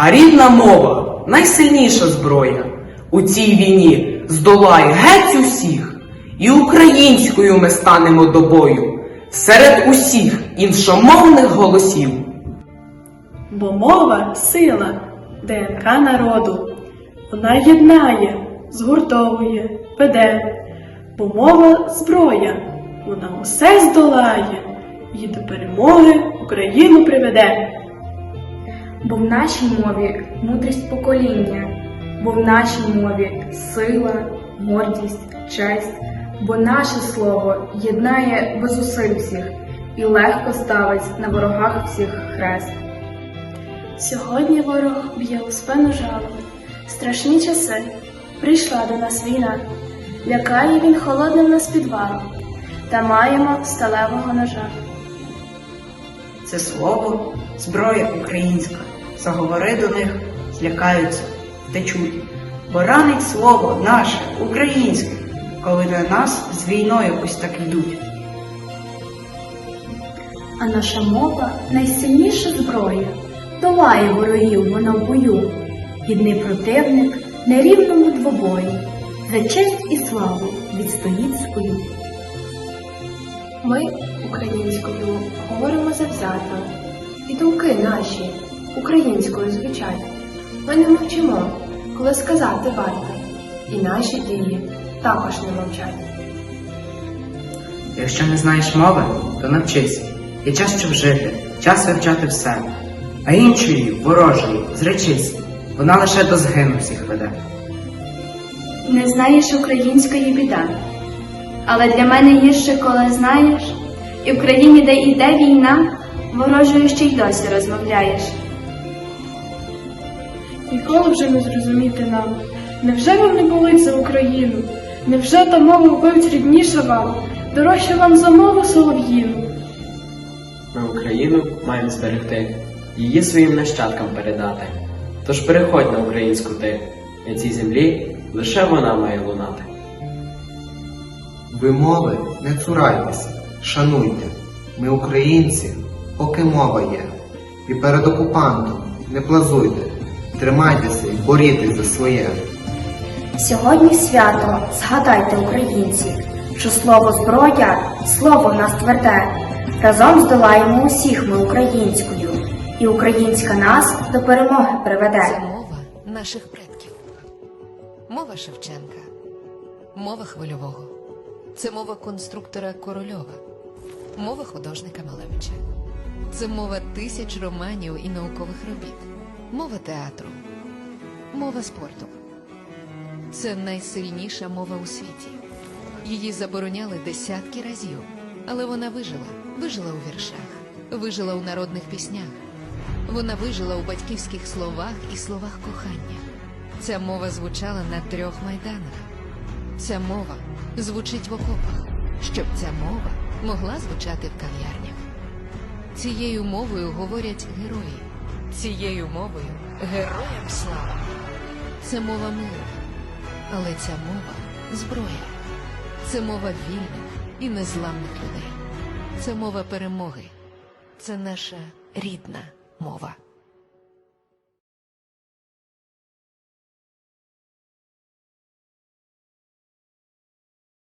А рідна мова найсильніша зброя. У цій війні здолає геть усіх, і українською ми станемо до бою серед усіх іншомовних голосів. Бо мова сила, ДНК народу. Вона єднає, згуртовує, веде. Бо мова зброя, вона усе здолає і до перемоги Україну приведе. Бо в нашій мові мудрість покоління, бо в нашій мові сила, гордість, честь, бо наше слово єднає без зусиль всіх і легко ставить на ворогах всіх хрест. Сьогодні ворог б'є у спину жалом. Страшні часи. Прийшла до нас війна. Лякає він холодним нас підвалом. Та маємо сталевого ножа. Це слово зброя українська. Заговори до них, злякаються, втечуть. Бо ранить слово наше, українське, коли на нас з війною ось так йдуть. А наша мова найсильніша зброя, долає ворогів вона в бою. Гідний противник нерівному двобої, за честь і славу відстоїть свою. Ми українською говоримо завзято, і думки наші українською звучать. Ми не мовчимо, коли сказати варто, і наші дії також не мовчать. Якщо не знаєш мови, то навчись. Є час щоб жити, час вивчати все. А іншої, ворожої, зречись, вона лише до згину всіх веде. Не знаєш української біда. Але для мене є ще коли знаєш, і в країні, де йде війна, ворожою ще й досі розмовляєш. Ніколи вже не зрозуміти нам. Невже вам не болить за Україну? Невже та мова вбивць рідніша вам, дорожча вам за мову солов'їну? Ми Україну маємо зберегти, її своїм нащадкам передати. Тож переходь на українську ти, на цій землі лише вона має лунати. Ви мови не цурайтеся, шануйте. Ми українці, поки мова є. І перед окупантом не плазуйте, тримайтеся і борітесь за своє. Сьогодні свято, згадайте, українці, що слово зброя, слово в нас тверде. Разом здолаємо усіх ми українською, і українська нас до перемоги приведе. Це мова наших предків. Мова Шевченка, мова хвильового. Це мова конструктора Корольова, мова художника Малевича. Це мова тисяч романів і наукових робіт, мова театру, мова спорту. Це найсильніша мова у світі. Її забороняли десятки разів, але вона вижила. Вижила у віршах, вижила у народних піснях. Вона вижила у батьківських словах і словах кохання. Ця мова звучала на трьох майданах. Ця мова звучить в окопах, щоб ця мова могла звучати в кав'ярнях. Цією мовою говорять герої. Цією мовою героям слава. Це мова миру. Але ця мова зброя. Це мова вільних і незламних людей. Це мова перемоги. Це наша рідна мова.